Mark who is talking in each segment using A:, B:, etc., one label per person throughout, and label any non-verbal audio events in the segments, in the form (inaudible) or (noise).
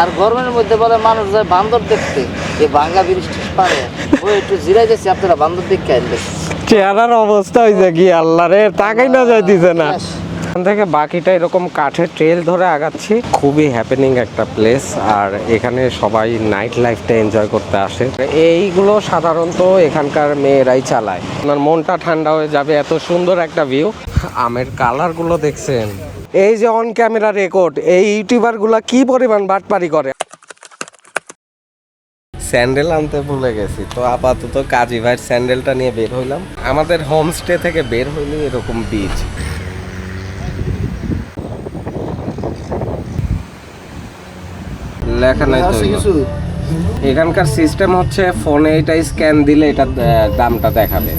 A: আর গরমের মধ্যে বলে মানুষ যায় বান্দর দেখতে। এই বাংলা বৃষ্টির পারে। ওই একটু জিরাই যাচ্ছি আপনারা বান্দর দেখতে আনলে
B: চেহারার অবস্থা হয়েছে কি আল্লাহ রে তাকাই না যাইতেছে না। এখান থেকে বাকিটা এরকম কাঠের ট্রেল ধরে আগাচ্ছি। খুবই হ্যাপেনিং একটা প্লেস আর এখানে সবাই নাইট লাইফটা এনজয় করতে আসে। এইগুলো সাধারণত এখানকার মেয়েরাই চালায়। আপনার মনটা ঠান্ডা হয়ে যাবে এত সুন্দর একটা ভিউ আমের কালারগুলো দেখছেন। এই যে অন ক্যামেরা রেকর্ড এই ইউটিউবারগুলো কি পরিমাণ বাটপারি করে? স্যান্ডেল আনতে ভুলে গেছি তো আপাতত কাজী ভাইয়ের স্যান্ডেলটা নিয়ে বের হইলাম। আমাদের হোমস্টে থেকে বের হইলে এরকম বীজ লেখা নাই তো এখানকার সিস্টেম হচ্ছে ফোনে এটা স্ক্যান দিলে এটা দামটা দেখাবে।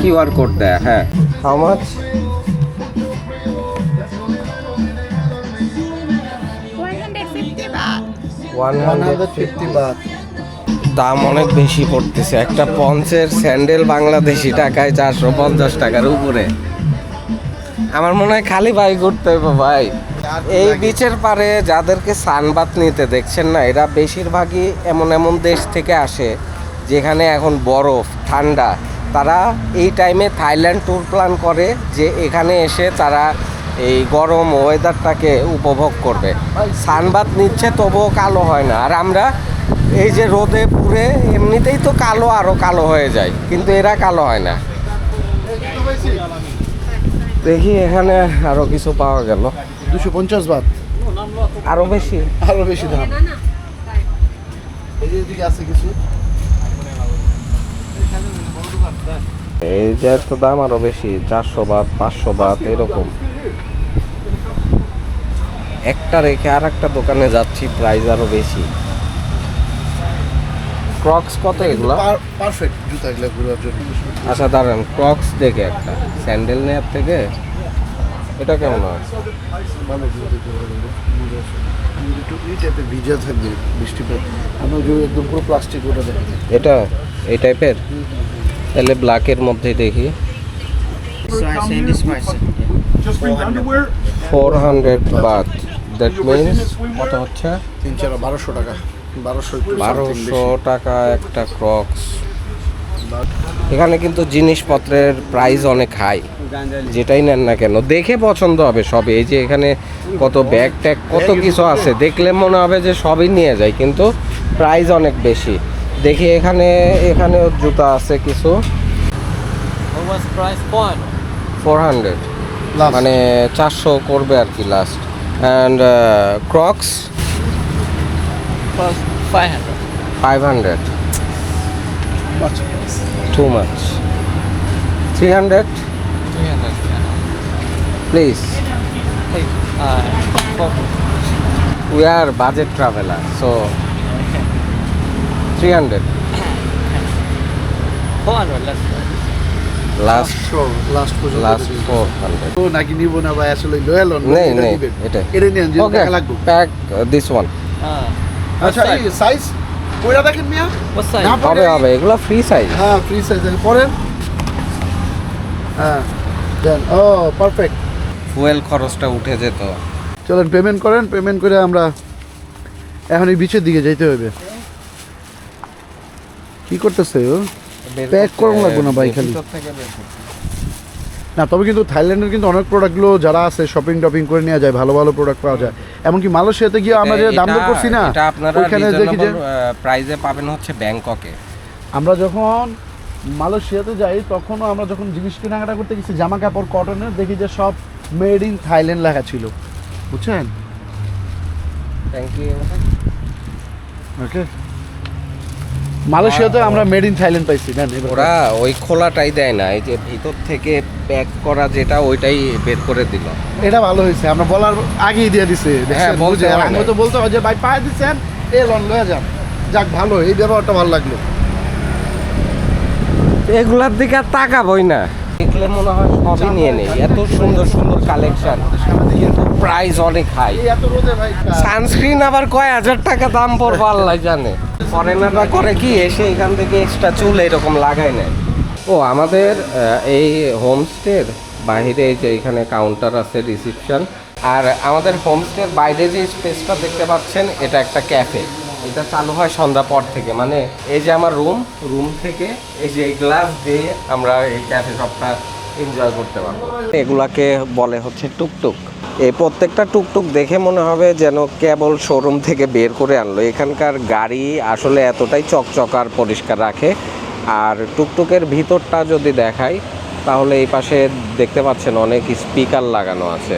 B: কিউআর কোড দেয় হ্যাঁ। হাউ মাচ দাম অনেক বেশি পড়তেছে। একটা পঞ্চের স্যান্ডেল বাংলাদেশি টাকায় চারশো পঞ্চাশ টাকার উপরে। আমার মনে হয় খালি ভাই ঘুরতে হবে ভাই। এই বিচের পারে যাদেরকে সানবাত নিতে দেখছেন না এরা বেশিরভাগই এমন এমন দেশ থেকে আসে যেখানে এখন বরফ ঠান্ডা। তারা এই টাইমে থাইল্যান্ড ট্যুর প্ল্যান করে যে এখানে এসে তারা এই গরম ওয়েদারটাকে উপভোগ করবে। সানবাদ নিচ্ছে তবুও কালো হয় না। আর আমরা এই যে রোদে পুড়ে এমনিতেই তো কালো আরও কালো হয়ে যায়। কিন্তু এরা কালো হয় না। দেখি এখানে আরও কিছু পাওয়া গেল।
C: দুশো পঞ্চাশ বাদ।
B: আরও বেশি।
C: আরও বেশি দাম। এই যে এদিকে আছে কিছু
B: এই তো দাম আরও বেশি চারশো বাদ পাঁচশো বাত এরকম। একটা রেখে আর একটা দোকানে যাচ্ছি প্রাইস আরও বেশি। ক্রক্স কত এগুলো?
C: পারফেক্ট জুতা এগুলো ঘুরার জন্য।
B: আচ্ছা দাঁড়ান ক্রক্স দেখে একটা। স্যান্ডেল নেওয়ার থেকে এটা কেমন হয়?
C: ভিজা থাকবে বৃষ্টি আমরা একদম পুরো প্লাস্টিক ওটা
B: এটা? এই টাইপের তাহলে ব্ল্যাকের মধ্যে দেখি। Four hundred but that means কত হচ্ছে?
C: তিন চার বারোশো টাকা। বারোশো
B: বারোশো। টাকা একটা ক্রক্স এখানে কিন্তু জিনিসপত্রের প্রাইস অনেক হাই যেটাই নেন না কেন দেখে পছন্দ হবে সবই। এই যে এখানে কত ব্যাগ ট্যাগ কত কিছু আছে। দেখলে মনে হবে যে সবই নিয়ে যায় কিন্তু প্রাইস অনেক বেশি। দেখি এখানে এখানেও জুতা আছে কিছু। ফোর হান্ড্রেড মানে চারশো করবে আর কি last and Crocs
A: Cost 500.
B: Five hundred. Too much three hundred
A: 300.
B: Please
A: Hey, for
B: we are budget traveler so 300 (coughs)
A: 400 less.
C: Last পর্যন্ত।
B: 400
C: ও নাকি নিব না ভাই আসলে লয়াল
B: নেই নেই এটা
C: এটা নিয়ে যে টাকা লাগবে।
B: প্যাক দিস ওয়ান
C: আচ্ছা এই সাইজ কইরা দেখেন মিয়া।
A: What size?
C: না
B: হবে হবে এগুলো ফ্রি সাইজ
C: হ্যাঁ ফ্রি সাইজ হ্যাঁ দেন ও পারফেক্ট
B: ফুয়েল খরচটা উঠে যেত।
C: চলেন পেমেন্ট করেন পেমেন্ট করে আমরা এখন এই বিচের দিকে যাইতে হবে কি করতেছে ও? Pack করানো লাগবে না ভাই খালি। না তবে কিন্তু থাইল্যান্ডের কিন্তু অনেক প্রোডাক্টগুলো যারা আছে শপিং টপিং করে নেওয়া যায় ভালো ভালো প্রোডাক্ট পাওয়া যায়। এমনকি মালয়েশিয়াতে গিয়ে আমরা যে দাম দর করছি না ওইখানে দেখি যে
B: প্রাইজে পাবেন হচ্ছে ব্যাংককে।
C: আমরা যখন মালয়েশিয়াতে যাই তখনও আমরা যখন জিনিস কেনাকাটা করতে গেছি জামা কাপড় কটনের দেখি যে সব মেড ইন থাইল্যান্ড লেখা ছিল। বুঝছেন?
B: থ্যাংক ইউ
C: ওকে মালয়েশিয়াতে আমরা মেড ইন থাইল্যান্ড পাইছি এবার
B: ওরা ওই খোলাটাই দেয় না এই যে ভিতর থেকে প্যাক করা যেটা ওইটাই বের করে দিল।
C: এটা ভালো হয়েছে আমরা বলার আগেই দিয়ে দিছে
B: হ্যাঁ? বলতে
C: আমি তো বলতে হয় যে ভাই পায়ে দিচ্ছেন এ লন লয়ে যান। যাক ভালো এই ব্যবহারটা ভালো লাগল।
B: এগুলার দিকে আর তাকাবই না। দেখলে মনে হয় সবই নিয়ে নেই। এত সুন্দর সুন্দর কালেকশন কিন্তু প্রাইস অনেক হাই
C: এই এত রোদে ভাই
B: সানস্ক্রিন আবার কয় হাজার টাকা দাম পড়ব আল্লাহ জানে। ফরেনাররা করে কি, এসে এখান থেকে এক্সট্রা চুল এরকম লাগায় নেয়। ও, আমাদের এই হোমস্টের এই যে এখানে কাউন্টার আছে রিসিপশন আর আমাদের হোমস্টের বাইরে যে স্পেসটা দেখতে পাচ্ছেন, এটা একটা ক্যাফে এটা চালু হয় সন্ধ্যা পর থেকে। মানে এই যে আমার রুম রুম থেকে এই যে গ্লাস দিয়ে আমরা এই ক্যাফে সবটা এনজয় করতে পারব। এগুলাকে বলে হচ্ছে টুকটুক। এই প্রত্যেকটা টুকটুক দেখে মনে হবে যেন কেবল শোরুম থেকে বের করে আনলো। এখানকার গাড়ি আসলে এতটাই চকচকার পরিষ্কার রাখে। আর টুকটুকের ভিতরটা যদি দেখাই, তাহলে এই পাশে দেখতে পাচ্ছেন অনেক স্পিকার লাগানো আছে।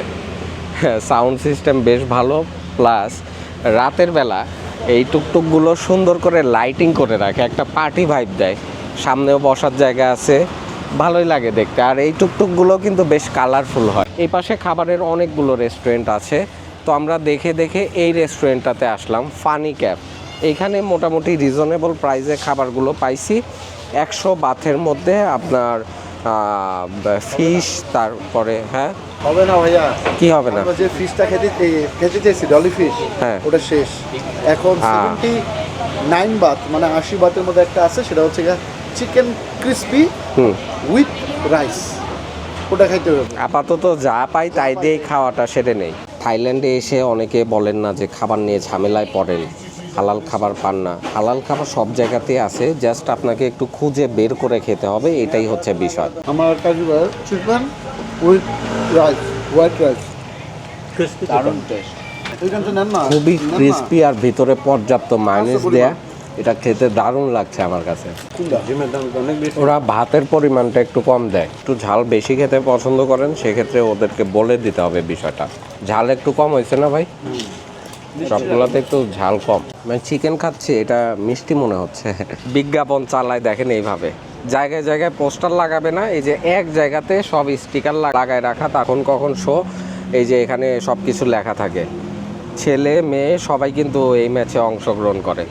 B: (laughs) সাউন্ড সিস্টেম বেশ ভালো প্লাস রাতের বেলা এই টুকটুকগুলো সুন্দর করে লাইটিং করে রাখে, একটা পার্টি ভাইব দেয়। সামনেও বসার জায়গা আছে। ভালোই লাগে দেখতে। আর এই টুকটুকগুলো কিন্তু বেশ কালারফুল হয়। এই পাশে খাবারের অনেকগুলো রেস্টুরেন্ট আছে। তো আমরা দেখে দেখে এই রেস্টুরেন্টটাতে আসলাম ফানি ক্যাব এইখানে মোটামুটি রিজনেবল প্রাইসে খাবারগুলো পাইছি। একশো বাথের মধ্যে আপনার ফিশ তারপরে হ্যাঁ?
C: হবে না ভাইয়া।
B: কি হবে না?
C: যে ফিশটা খেতে খেতে চেয়েছি ডলি ফিশ
B: হ্যাঁ।
C: ওটা শেষ। এখন সেভেন্টি নাইন বাত মানে আশি বাতের মধ্যে একটা আছে সেটা হচ্ছে chicken crispy
B: hmm.
C: With rice. ওটা খাইতে হবে।
B: আপাতত যা পাই তাই দিয়েই খাওয়াটা সেরে নেই। থাইল্যান্ডে এসে অনেকে বলেন না যে খাবার নিয়ে ঝামেলায় পড়েন। হালাল খাবার পান না। হালাল খাবার সব জায়গাতেই আছে জাস্ট আপনাকে একটু খুঁজে বের করে খেতে হবে এটাই হচ্ছে বিষয়।
C: আমার কাজু chicken with rice white rice. দারুণ টেস্ট এইখানটা নেন না?
B: খুবই ক্রিস্পি আর ভিতরে পর্যাপ্ত মাইনাস দেয়া। এটা খেতে দারুণ লাগছে আমার কাছে। ওরা ভাতের পরিমাণটা একটু কম দেয়। একটু ঝাল বেশি খেতে পছন্দ করেন সেক্ষেত্রে ওদেরকে বলে দিতে হবে বিষয়টা। ঝাল একটু কম হয়েছে না ভাই? সবগুলোতে একটু ঝাল কম। মানে চিকেন খাচ্ছি এটা মিষ্টি মনে হচ্ছে। বিজ্ঞাপন চালায় দেখেন এইভাবে। জায়গায় জায়গায় পোস্টার লাগাবে না এই যে এক জায়গাতে সব স্টিকার লাগায় রাখা তখন কখন শো এই যে এখানে সব কিছু লেখা থাকে। ছেলে মেয়ে সবাই কিন্তু এই ম্যাচে অংশগ্রহণ করে।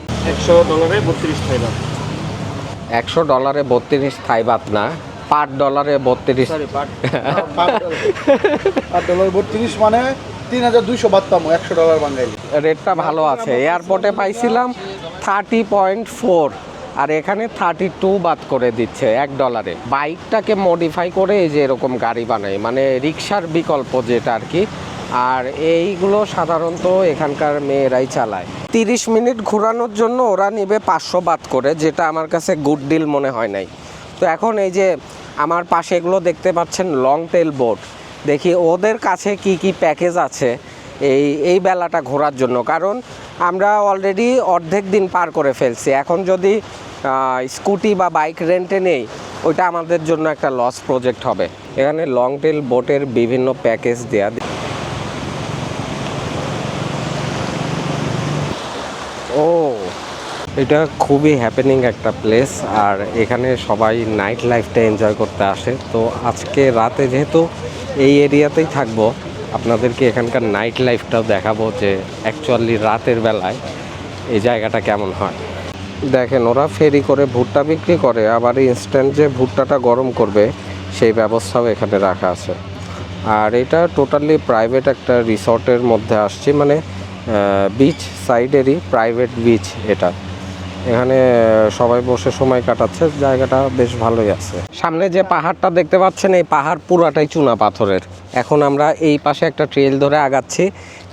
D: একশো ডলারে বত্রিশ থাইল্যান্ড
B: একশো ডলারে বত্রিশ থাই বাত না পার ডলারে বত্রিশ।
D: Per
C: dollar. বত্রিশ মানে তিন হাজার দুইশো বাদ একশো ডলার বাঙালি
B: রেটটা ভালো আছে। এয়ারপোর্টে পাইছিলাম থার্টি পয়েন্ট ফোর আর এখানে থার্টি টু বাদ করে দিচ্ছে এক ডলারে। বাইকটাকে মডিফাই করে এই যে এরকম গাড়ি বানায় মানে রিক্সার বিকল্প যেটা আর কি আর এইগুলো সাধারণত এখানকার মেয়েরাই চালায়। তিরিশ মিনিট ঘোরানোর জন্য ওরা নেবে পাঁচশো বাদ করে, যেটা আমার কাছে গুড ডিল মনে হয় নাই। তো এখন এই যে আমার পাশে এগুলো দেখতে পাচ্ছেন লং টেল বোট দেখি ওদের কাছে কি কি প্যাকেজ আছে এই এই বেলাটা ঘোরার জন্য। কারণ আমরা অলরেডি অর্ধেক দিন পার করে ফেলছি। এখন যদি স্কুটি বা বাইক রেন্টে নেই, ওইটা আমাদের জন্য একটা লস প্রজেক্ট হবে। এখানে লং টেল বোটের বিভিন্ন প্যাকেজ দেয়া ও, এটা খুবই হ্যাপেনিং একটা প্লেস আর এখানে সবাই নাইট লাইফটা এনজয় করতে আসে। তো আজকে রাতে যেহেতু এই এরিয়াতেই থাকব, আপনাদেরকে এখানকার নাইট লাইফটাও দেখাবো যে অ্যাকচুয়ালি রাতের বেলায় এই জায়গাটা কেমন হয়। দেখেন, ওরা ফেরি করে ভুট্টা বিক্রি করে, আবার ইনস্ট্যান্ট যে ভুট্টাটা গরম করবে, সেই ব্যবস্থাও এখানে রাখা আছে। আর এটা টোটালি প্রাইভেট একটা রিসর্টের মধ্যে আসছে মানে বিচ সাইডেরই প্রাইভেট বিচ এটা। এখানে সবাই বসে সময় কাটাচ্ছে জায়গাটা বেশ ভালোই আছে। সামনে যে পাহাড়টা দেখতে পাচ্ছেন এই পাহাড় পুরাটাই চুনা পাথরের। এখন আমরা এই পাশে একটা ট্রেল ধরে আগাচ্ছি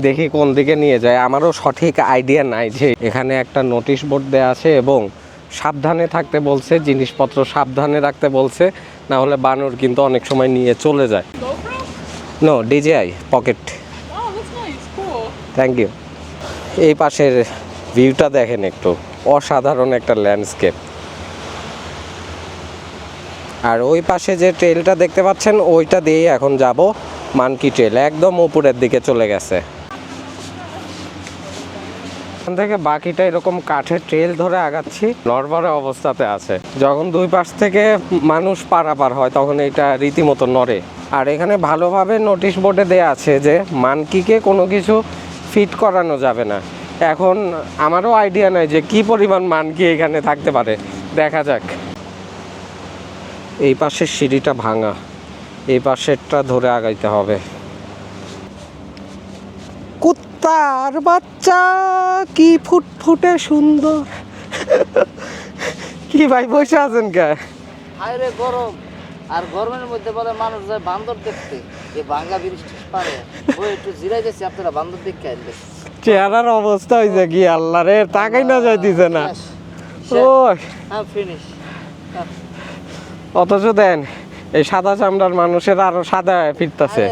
B: দেখি কোন দিকে নিয়ে যায়। আমারও সঠিক আইডিয়া নাই যে এখানে একটা নোটিশ বোর্ড দেওয়া আছে এবং সাবধানে থাকতে বলছে জিনিসপত্র সাবধানে রাখতে বলছে না হলে বানর কিন্তু অনেক সময় নিয়ে চলে যায়? No DJI pocket. Thank you এই পাশের ভিউটা দেখেন একটু। অসাধারণ একটা ল্যান্ডস্কেপ আর ওই পাশে যে ট্রেলটা দেখতে পাচ্ছেন, ওইটা দিয়ে এখন যাব মানকি ট্রেল একদম উপরের দিকে চলে গেছে। এখান থেকে বাকিটা এরকম কাঠের ট্রেল ধরে আগাচ্ছি। নড়বড়ে অবস্থাতে আছে। যখন দুই পাশ থেকে মানুষ পারাপার হয়, তখন এটা রীতিমতো নড়ে। আর এখানে ভালোভাবে নোটিশ বোর্ডে দেয়া আছে যে, মানকিকে কোনো কিছু ফিট করানো যাবে না। এখন আমারও আইডিয়া নাই যে কি পরিমাণ মানকি এখানে থাকতে পারে। দেখা যাক। এই পাশের সিঁড়িটা ভাঙা। এই পাশেরটা ধরে আগাইতে হবে। কুত্তার বাচ্চা, কি ফুটফুটে সুন্দর। কি ভাই বসে আছেন কে?
A: হায় রে গরম। আর গরমের মধ্যে বলে মানুষ যায় বান্দর দেখতে। এই বাংলা ব্রিজ
B: চেহারার অবস্থা হয়েছে কি আল্লাহ রে তাকাই না যাইতেছে না। ও
A: হ্যাঁ
B: অথচ দেন এই সাদা চামড়ার মানুষের আরও সাদা হয়ে ফিরতাছে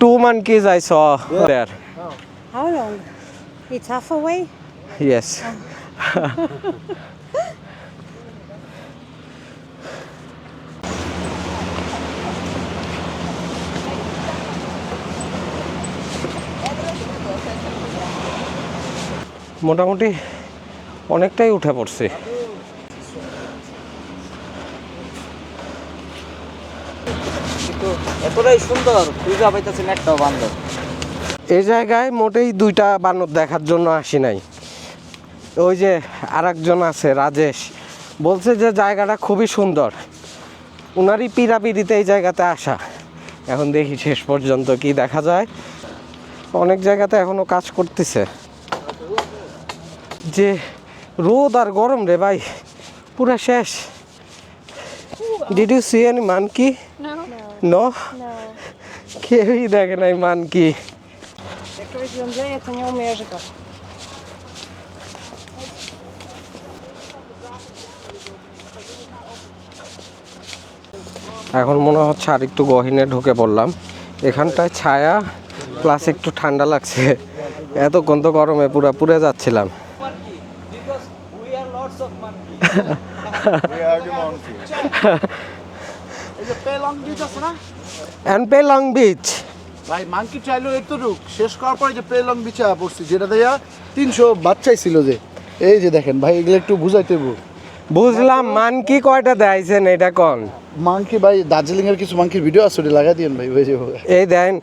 B: two monkeys I saw there.
E: How long? It's half away.
B: Yes. (laughs) মোটামুটি অনেকটাই উঠে পড়ছে।
A: এতটাই সুন্দর খুঁজা পাইতেছেন একটাও বান্দর
B: এই জায়গায় মোটেই দুইটা বানর দেখার জন্য আসি নাই। ওই যে আরেকজন আছে রাজেশ। বলছে যে জায়গাটা খুবই সুন্দর। উনারই পিড়াপিড়িতে এই জায়গাতে আসা। এখন দেখি শেষ পর্যন্ত কি দেখা যায়। অনেক জায়গাতে এখনও কাজ করতেছে। যে রোদ আর গরম রে ভাই পুরা শেষ। ডিড ইউ সি এনি মান কি
F: No.
B: নো কেউই দেখে নাই মান কি. এখন মনে হচ্ছে আর একটু গহিনে ঢুকে পড়লাম। এখানটায় ছায়া প্লাস একটু ঠান্ডা লাগছে। এতক্ষণ তো গরমে পুরা পুড়ে যাচ্ছিলাম।
C: এই যে পেলং বিচ আছে না?
B: অ্যান্ড পেলং বিচ
C: ভাই মাংকি চাইলো এতটুক শেষ করার পরে যে পেলং বিচে পড়ছি যেটা দেয়া তিনশো বাচ্চাই ছিল যে। এই যে দেখেন ভাই এগুলো একটু বুঝাইতে।
B: বুঝলাম মান কি কয়টা দেয়ছেন এটা কোন?
C: মাংকি ভাই দার্জিলিং এর কিছু মাংকির ভিডিও আছে ওটা লাগাই দিন ভাই বুঝে
B: এই দেন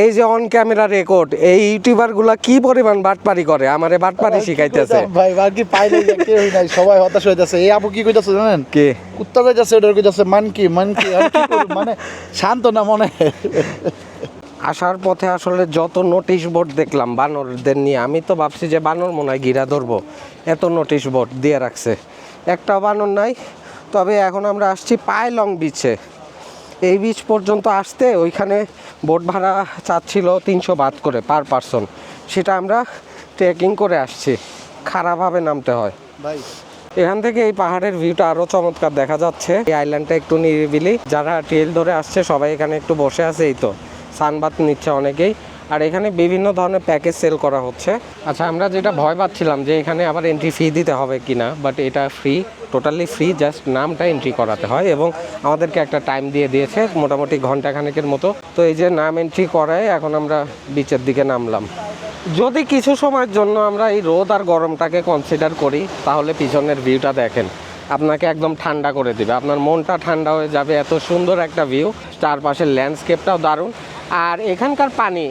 B: এই যে অন ক্যামেরা রেকর্ড এই ইউটিউবারগুলা কি পরিমাণ বাটপারি করে? আমারে বাটপারি শিখাইতেছে।
C: ভাই মাংকি পাইলে কেউ নাই সবাই হতাশ হইতাছে। এই আপু কি কইতাছে জানেন?
B: কে?
C: কুত্তা যাইতাছে ওটার কইতাছে মানকি মানকি? মানে শান্ত না মনে।
B: আসার পথে আসলে যত নোটিশ বোর্ড দেখলাম বানরদের নিয়ে আমি তো ভাবছি যে বানর মনে হয় গিরা ধরবো। এত নোটিশ বোর্ড দিয়ে রাখছে। একটাও বানর নাই তবে এখন আমরা আসছি পায়লং বিচে। এই বিচ পর্যন্ত আসতে ওইখানে বোট ভাড়া চাচ্ছিল তিনশো বাদ করে পার পারসন। সেটা আমরা ট্রেকিং করে আসছি। খারাপভাবে নামতে হয়।
C: ভাই।
B: এখান থেকে এই পাহাড়ের ভিউটা আরও চমৎকার দেখা যাচ্ছে। এই আইল্যান্ডটা একটু নিরিবিলি। যারা ট্রেল ধরে আসছে সবাই এখানে একটু বসে আছে এই তো। সানবাত নিচ্ছে অনেকেই। আর এখানে বিভিন্ন ধরনের প্যাকেজ সেল করা হচ্ছে। আচ্ছা আমরা যেটা ভয় পাচ্ছিলাম যে এখানে আবার এন্ট্রি ফি দিতে হবে কিনা বাট এটা ফ্রি টোটালি ফ্রি জাস্ট নামটা এন্ট্রি করাতে হয় এবং আমাদেরকে একটা টাইম দিয়ে দিয়েছে, মোটামুটি ঘণ্টা খানেকের মতো। তো এই যে নাম এন্ট্রি করায়, এখন আমরা বিচের দিকে নামলাম। যদি কিছু সময়ের জন্য আমরা এই রোদ আর গরমটাকে কনসিডার করি, তাহলে পিছনের ভিউটা দেখেন। আপনাকে একদম ঠান্ডা করে দিবে। আপনার মনটা ঠান্ডা হয়ে যাবে, এত সুন্দর একটা ভিউ চারপাশের ল্যান্ডস্কেপটাও দারুণ। আর এখানকার পানি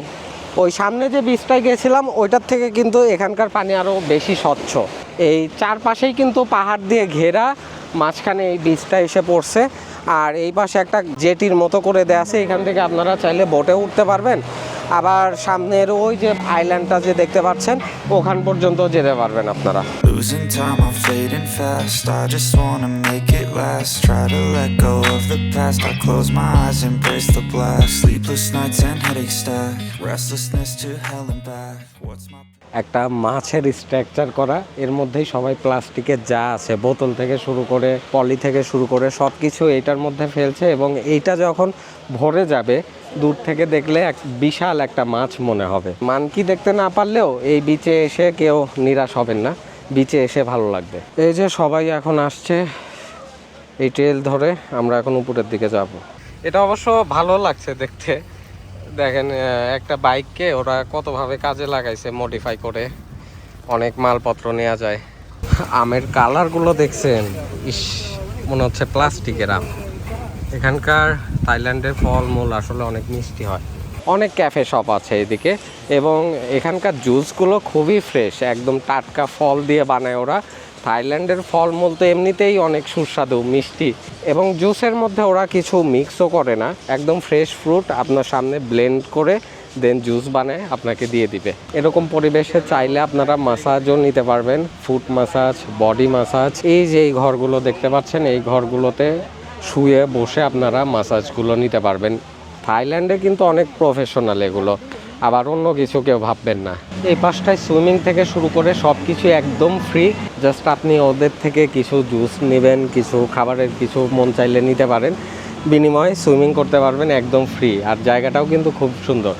B: ওই সামনে যে বীজটায় গেছিলাম, ওইটার থেকে কিন্তু এখানকার পানি আরও বেশি স্বচ্ছ। এই চারপাশেই কিন্তু পাহাড় দিয়ে ঘেরা, মাঝখানে এই বীজটা এসে পড়ছে। আর এই পাশে একটা জেটির মতো করে দেয়া আছে, এখান থেকে আপনারা চাইলে বোটে উঠতে পারবেন। আবার সামনের ওই যে আইল্যান্ডটা যে দেখতে পাচ্ছেন ওখান পর্যন্ত যেতে পারবেন আপনারা। একটা মাছের স্ট্রাকচার করা এর মধ্যেই সবাই প্লাস্টিকের যা আছে বোতল থেকে শুরু করে পলি থেকে শুরু করে সব কিছু এটার মধ্যে ফেলছে এবং এইটা যখন ভরে যাবে দূর থেকে দেখলে এক বিশাল একটা মাছ মনে হবে। মানকি দেখতে না পারলেও এই বিচে এসে কেউ নিরাশ হবেন না। বিচে এসে ভালো লাগবে। এই যে সবাই এখন আসছে এই ট্রেল ধরে, আমরা এখন উপরের দিকে যাব। এটা অবশ্য ভালো লাগছে দেখতে। দেখেন একটা বাইককে ওরা কতভাবে কাজে লাগাইছে মডিফাই করে। অনেক মালপত্র নেওয়া যায়। আমের কালারগুলো দেখছেন? ইস, মনে হচ্ছে প্লাস্টিকের আম। এখানকার থাইল্যান্ডের ফলমূল আসলে অনেক মিষ্টি হয়। অনেক ক্যাফে শপ আছে এদিকে এবং এখানকার জুসগুলো খুবই ফ্রেশ, একদম টাটকা ফল দিয়ে বানায় ওরা। থাইল্যান্ডের ফলমূল তো এমনিতেই অনেক সুস্বাদু, মিষ্টি এবং জুসের মধ্যে ওরা কিছু মিক্সও করে না, একদম ফ্রেশ ফ্রুট আপনার সামনে ব্লেন্ড করে দেন জুস বানায়, আপনাকে দিয়ে দিবে। এরকম পরিবেশে চাইলে আপনারা মাসাজও নিতে পারবেন ফুট মাসাজ, বডি মাসাজ। এই যে এই ঘরগুলো দেখতে পাচ্ছেন, এই ঘরগুলোতে শুয়ে বসে আপনারা মাসাজগুলো নিতে পারবেন। থাইল্যান্ডে কিন্তু অনেক প্রফেশনাল এগুলো, আবার অন্য কিছু কেউ ভাববেন না। এই পাশটায় সুইমিং থেকে শুরু করে সব কিছু একদম ফ্রি জাস্ট আপনি ওদের থেকে কিছু জুস নেবেন, কিছু খাবারের কিছু মন চাইলে নিতে পারেন। বিনিময়ে সুইমিং করতে পারবেন একদম ফ্রি আর জায়গাটাও কিন্তু খুব সুন্দর।